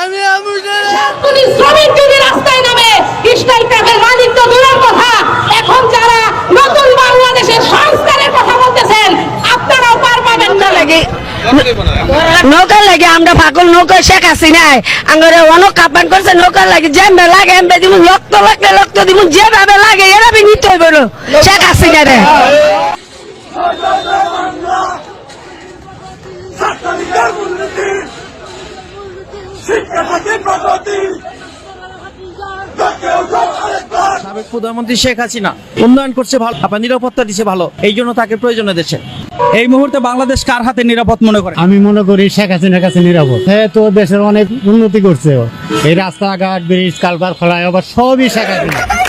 আমি আমুদের কোন শ্রমিক যদি রাস্তায় নামে মালিক তো দূরের কথা। এখন যারা নতুন বাংলাদেশের সংস্কারের কথা বলতেছেন আপনারাও পার পাবেন না। লাগে। নৌকার লাগে। আমরা পাগল নৌকা শেখ হাসিনায় আঙ্গরে অনেক কাপান করছে নৌকার লাগে। যেমবে লাগে এমবে দিমু। রক্ত লাগলে রক্ত দিমু। যেভাবে লাগে এভাবে নিতে হইব না। শেখ হাসিনা রে। সাবেক প্রধানমন্ত্রী শেখ হাসিনা উন্নয়ন করছে ভালো আপনার নিরাপত্তা দিছে ভালো এই জন্য তাকে প্রয়োজনে দেশে এই মুহূর্তে বাংলাদেশ কার হাতে নিরাপদ মনে করে? আমি মনে করি শেখ হাসিনার কাছে নিরাপদ। হ্যাঁ তো দেশের অনেক উন্নতি করছে ও। এই রাস্তাঘাট ব্রিজ কালবার খোলায় আবার সবই শেখ হাসিনা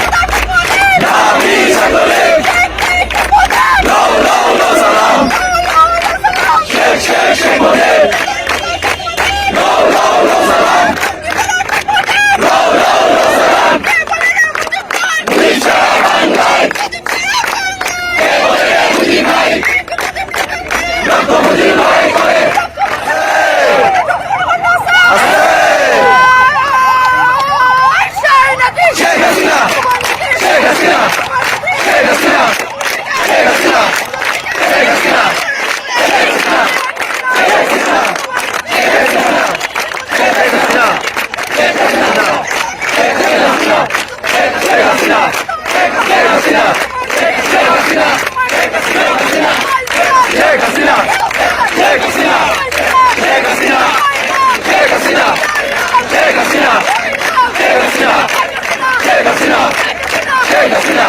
Bueno,